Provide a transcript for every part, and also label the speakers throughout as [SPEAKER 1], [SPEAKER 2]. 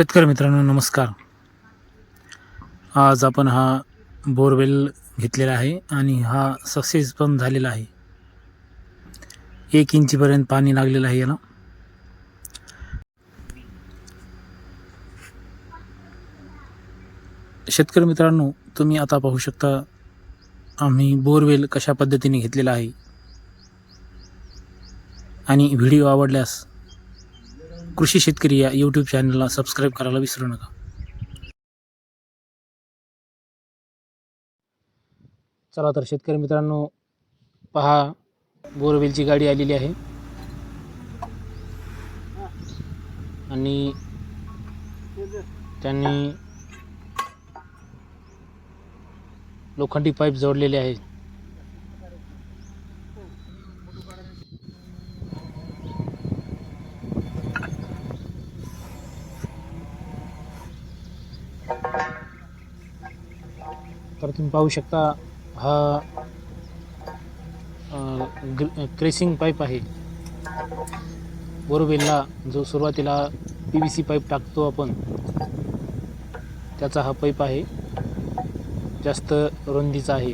[SPEAKER 1] शेतकरी मित्रांनो नमस्कार. आज आपण हा बोरवेल घेतलेला आहे आणि हा सक्सेस पण झालेला आहे. एक इंचीपर्यंत पाणी लागलेलं आहे याला. शेतकरी मित्रांनो तुम्ही आता पाहू शकता आम्ही बोरवेल कशा पद्धतीने घेतलेला आहे. आणि व्हिडिओ आवडल्यास कृषी शेतकरी या यूट्यूब चॅनलला सबस्क्राईब करायला विसरू नका. चला तर शेतकरी मित्रांनो पहा बोरवेलची गाडी आलेली आहे. आणि त्यांनी लोखंडी पाईप जोडलेले आहेत. तर तुम्ही पाहू शकता हा क्रेसिंग पाईप आहे. बोरवेलला जो सुरुवातीला पी व्ही सी पाईप टाकतो आपण त्याचा हा पाईप आहे. जास्त रुंदीचा आहे.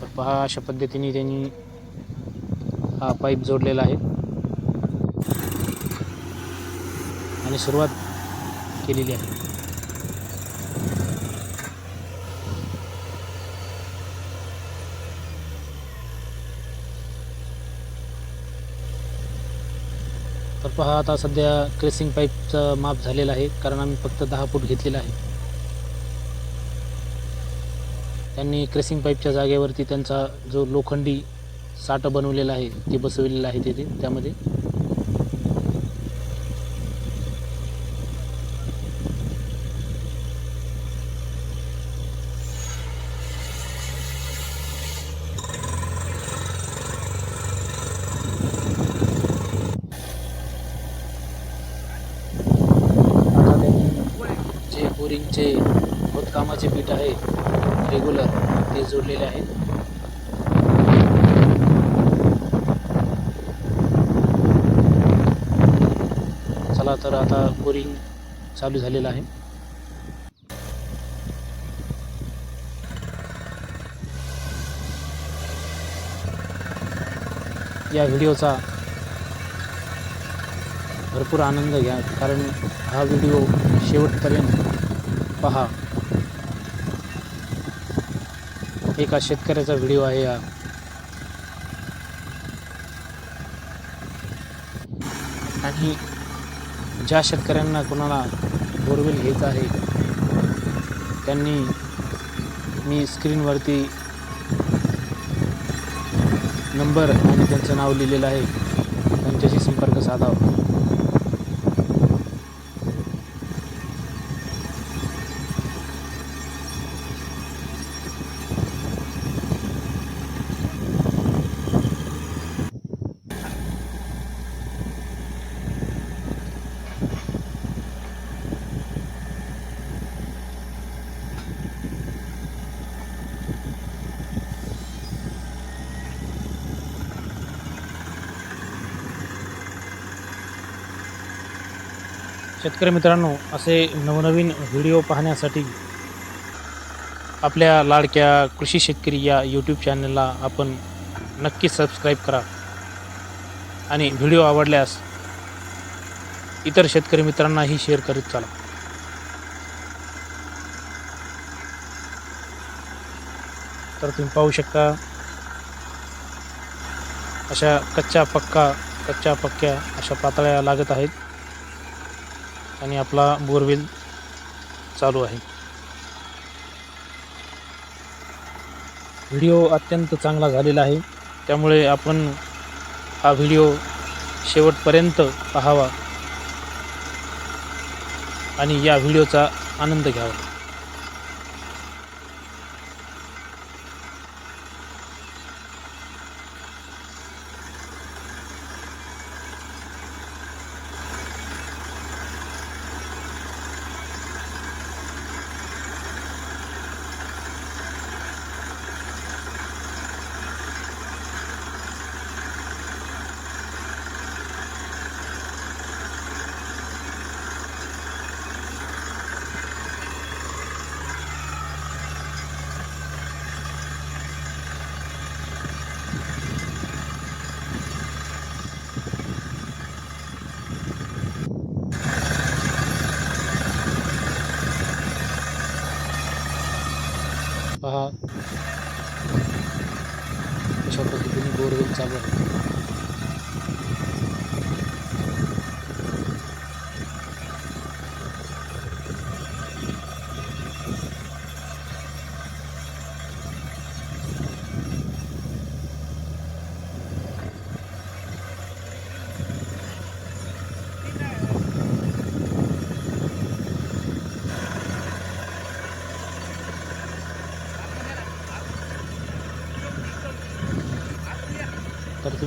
[SPEAKER 1] तर पहा अशा पद्धतीने त्यांनी हा पाईप जोडलेला आहे. आणि सुरुवात केलेली आहे. तर पहा आता सध्या क्रेसिंग पाईपचं माप झालेलं आहे कारण आम्ही फक्त दहा फूट घेतलेलं आहे. त्यांनी क्रेसिंग पाईपच्या जागेवरती त्यांचा जो लोखंडी साठ बनवलेला आहे ते बसवलेलं आहे तिथे त्यामध्ये आता त्यांनी जे खोदकामाचे पीठ आहे रेग्युलर ते जोडलेले आहे चला तर आता बोरिंग चालू झालेलं आहे. या व्हिडिओचा भरपूर आनंद घ्या कारण हा व्हिडिओ शेवटपर्यंत पहा. एका शेतकऱ्याचा व्हिडिओ आहे हा. आणि ज्या शेतकऱ्यांना कोणाला बोरवेल घ्यायचं आहे त्यांनी मी स्क्रीनवरती नंबर आणि त्यांचं नाव लिहिलेलं आहे. त्यांच्याशी संपर्क साधावा. शेतकरी मित्रांनो असे नवनवीन व्हिडिओ पाहण्यासाठी आपल्या लाडक्या कृषी शेतकरी या यूट्यूब चॅनलला आपण नक्की सबस्क्राईब करा. आणि व्हिडिओ आवडल्यास इतर शेतकरी मित्रांनाही शेअर करीत चाला. तर तुम्ही पाहू शकता अशा कच्च्या पक्का कच्च्या पक्क्या अशा पातळ्या लागत आहेत. आणि आपला बोरवेल चालू आहे. व्हिडिओ अत्यंत चांगला झालेला आहे. त्यामुळे आपण हा व्हिडिओ शेवटपर्यंत पाहावा आणि या व्हिडिओचा आनंद घ्यावा.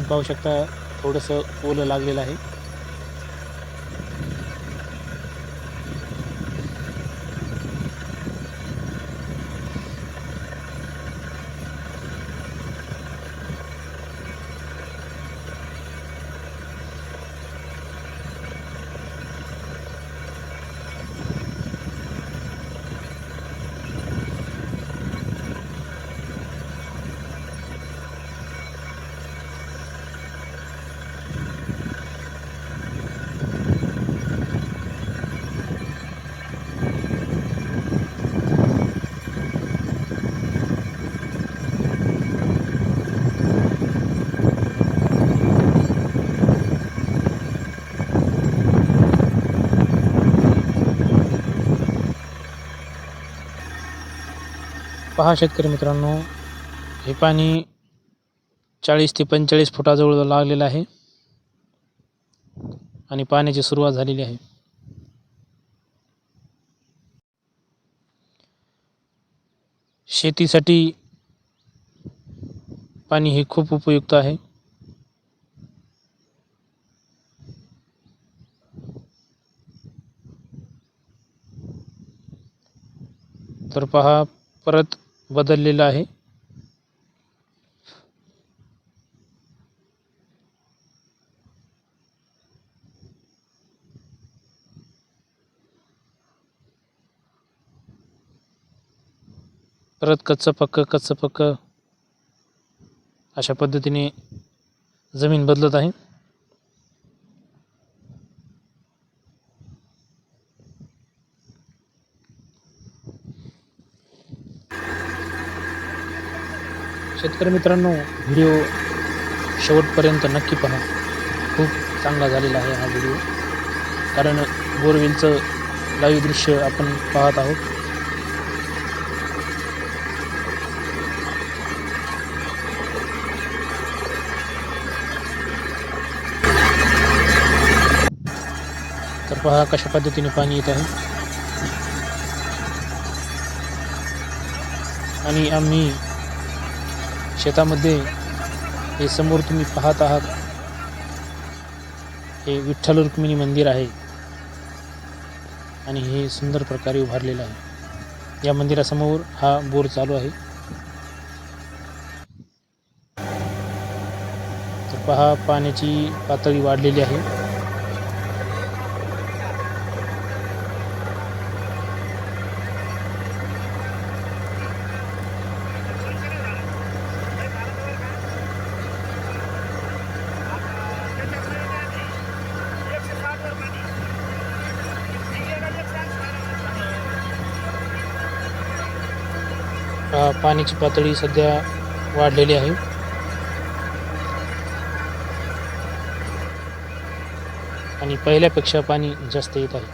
[SPEAKER 1] पाहू शकता थोडंसं ओलं लागलेलं आहे. पहा शेतकरी मित्रांनो हे पाणी चाळीस ते पंचेचाळीस फुटाजवळ लागलेलं आहे आणि पाण्याची सुरुवात झालेली आहे. शेतीसाठी पाणी हे खूप उपयुक्त आहे. तर पहा परत बदललेलं आहे. परत कच्चं पक्क कच्चं पक्क अशा पद्धतीने जमीन बदलत आहे. शेतकरी मित्रांनो व्हिडिओ शेवटपर्यंत नक्की पहा. खूप चांगला झालेला आहे हा व्हिडिओ कारण बोरवेलचं लाईव्ह दृश्य आपण पाहत आहोत. तर पहा कशा पद्धतीने पाणी येत आहे. आणि आम्ही शेतामध्ये हे समोर तुम्ही पाहत आहात. हे विठ्ठल रुक्मिणी मंदिर आहे. आणि हे सुंदर प्रकारे उभारलेलं आहे. या मंदिरासमोर हा बोर चालू आहे. तर पहा पाण्याची पातळी वाढलेली आहे पहा पाण्याची पातळी सध्या वाढलेली आहे. आणि पहिल्यापेक्षा पाणी जास्त येत आहे.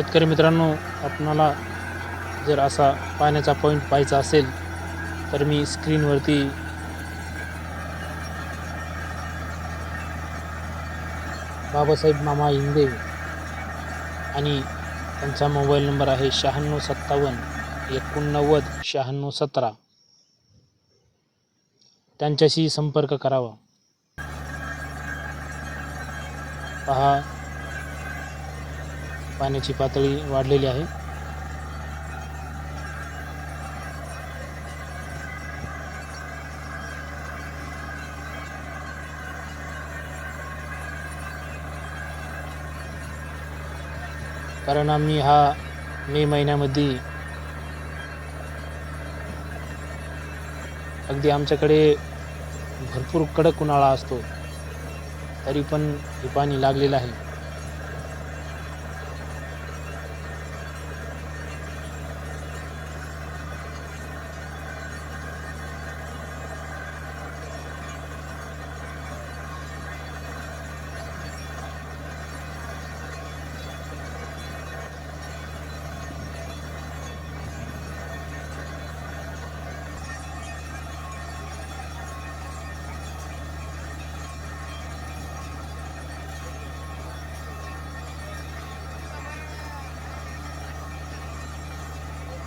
[SPEAKER 1] शेतकरी मित्रांनो आपणाला जर असा पाण्याचा पॉईंट पाहायचा असेल तर मी स्क्रीनवरती बाबासाहेब मामा इंदे आणि त्यांचा मोबाईल नंबर आहे शहाण्णव सत्तावन्न एकोणनव्वद शहाण्णव सतरा. त्यांच्याशी संपर्क करावा. पहा पाण्याची पातळी वाढलेली आहे. कारण आम्ही हा मे महिन्यामध्ये अगदी आमच्याकडे भरपूर कडक उन्हाळा असतो तरी पण हे पाणी लागलेलं आहे.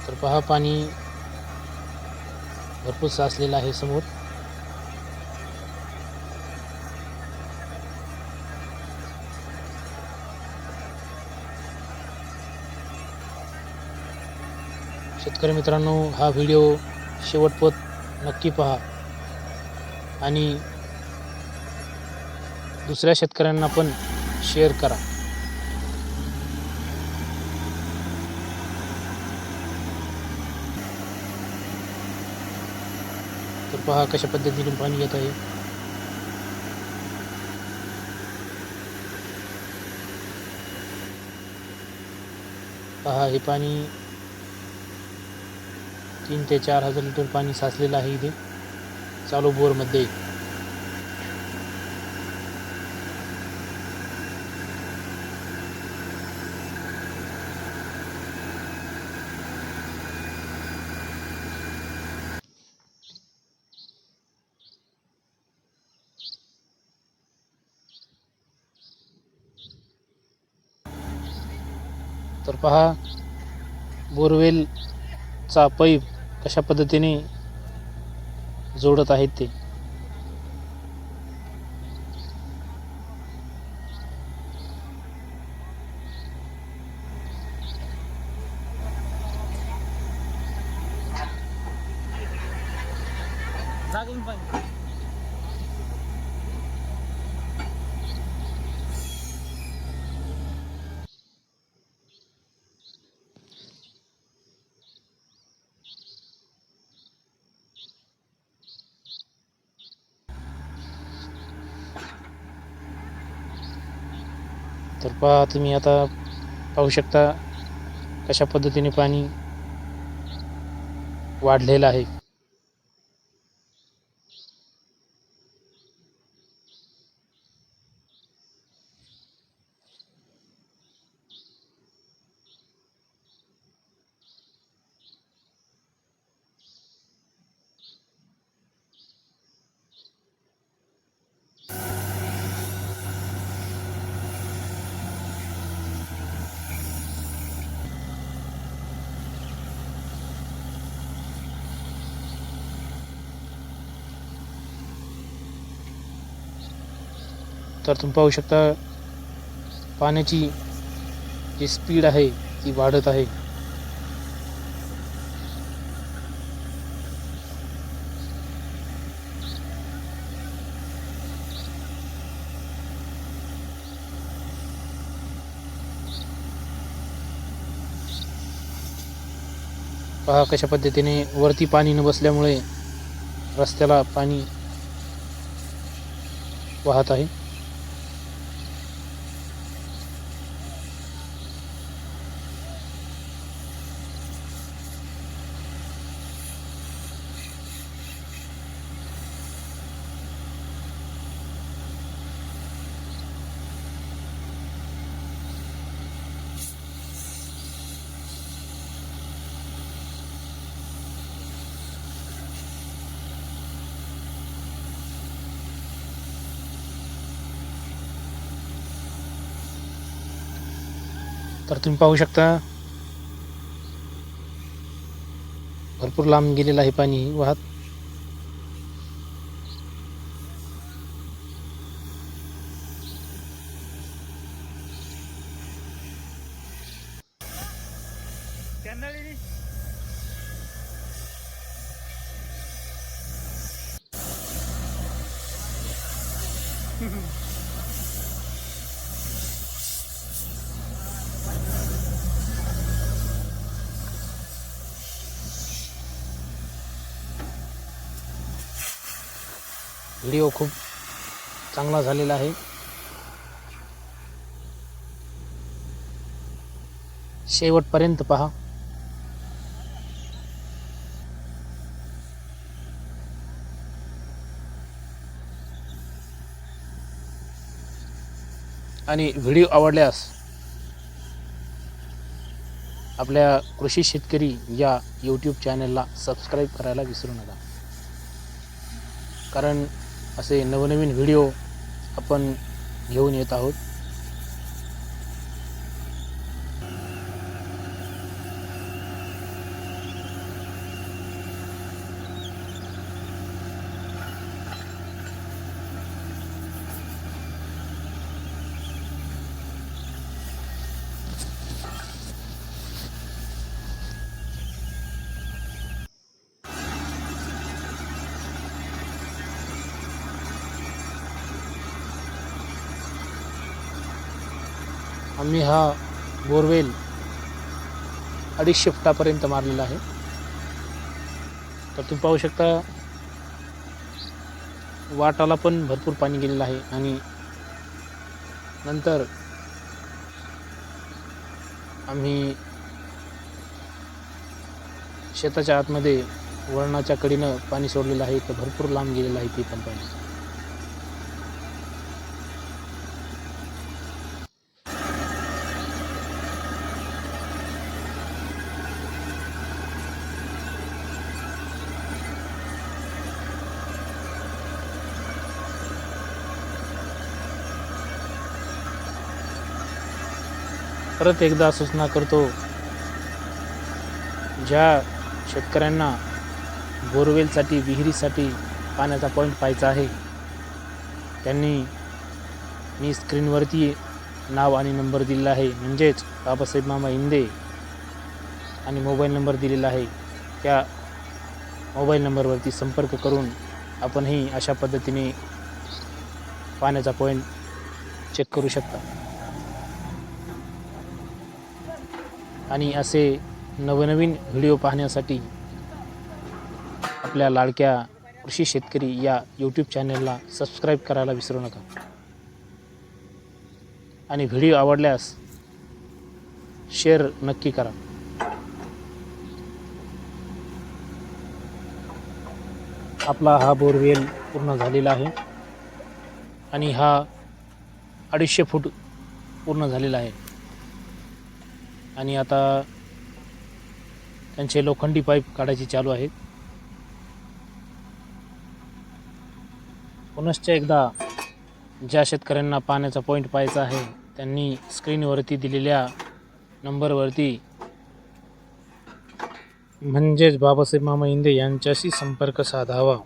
[SPEAKER 1] तर पहा पाणी भरपूर साचलेलं आहे समोर. शेतकरी मित्रांनो हा व्हिडिओ शेवटपत नक्की पहा. आणि दुसऱ्या शेतकऱ्यांना पण शेअर करा. पहा कशा पद्धतीने पाणी येत आहे. पहा हे पाणी तीन ते चार हजार लिटर पाणी साचलेलं आहे इथे. चालू बोरमध्ये. तर पहा बोरवेलचा पाईप कशा पद्धतीने जोडत आहेत ते. तर पहा तुम्ही आता पाहू शकता कशा पद्धतीने पाणी वाढलेलं आहे. तर तुम्ही पाहू शकता पाण्याची जी स्पीड आहे ती वाढत आहे. पहा कशा पद्धतीने वरती पाणी न बसल्यामुळे रस्त्याला पाणी वाहत आहे. तर तुम्ही पाहू शकता भरपूर लांब गेलेलं आहे पाणी वाहत Mm-hmm. व्हिडिओ खूप चांगला झालेला आहे. शेवटपर्यंत पहा. आणि व्हिडिओ आवडल्यास आपल्या कृषी शेतकरी या यूट्यूब चॅनलला सबस्क्राईब करायला विसरू नका. कारण असे नवनवीन व्हिडिओ आपण घेऊन येत आहोत. आम्ही हा बोरवेल अडीचशे फुटापर्यंत मारलेला आहे. तर तुम्ही पाहू शकता वाटाला पण भरपूर पाणी गेलेलं आहे आणि नंतर आम्ही शेताच्या आतमध्ये वळणाच्या कडीनं पाणी सोडलेलं आहे. तर भरपूर लांब गेलेलं आहे ते पण पाणी. परत एकदा सूचना करतो ज्या शेतकऱ्यांना बोरवेलसाठी विहिरीसाठी पाण्याचा पॉईंट पाहायचा आहे त्यांनी मी स्क्रीनवरती नाव आणि नंबर दिलेला आहे. म्हणजेच बाबासाहेब मामा इंदे आणि मोबाईल नंबर दिलेला आहे. त्या मोबाईल नंबरवरती संपर्क करून आपणही अशा पद्धतीने पाण्याचा पॉईंट चेक करू शकता. आणि असे नवनवीन व्हिडिओ पाहण्यासाठी आपल्या लाडक्या कृषी शेतकरी या यूट्यूब चॅनलला सबस्क्राईब करायला विसरू नका. आणि व्हिडिओ आवडल्यास शेअर नक्की करा. आपला हा बोरवेल पूर्ण झालेला आहे. आणि हा अडीचशे फूट पूर्ण झालेला आहे. आणि आता त्यांचे लोखंडी पाईप काढायची चालू आहेत. पुनश्च एकदा ज्या शेतकऱ्यांना पाण्याचा पॉईंट पाहायचा आहे त्यांनी स्क्रीनवरती दिलेल्या नंबरवरती म्हणजेच बाबासाहेब मामा इंदे यांच्याशी संपर्क साधावा.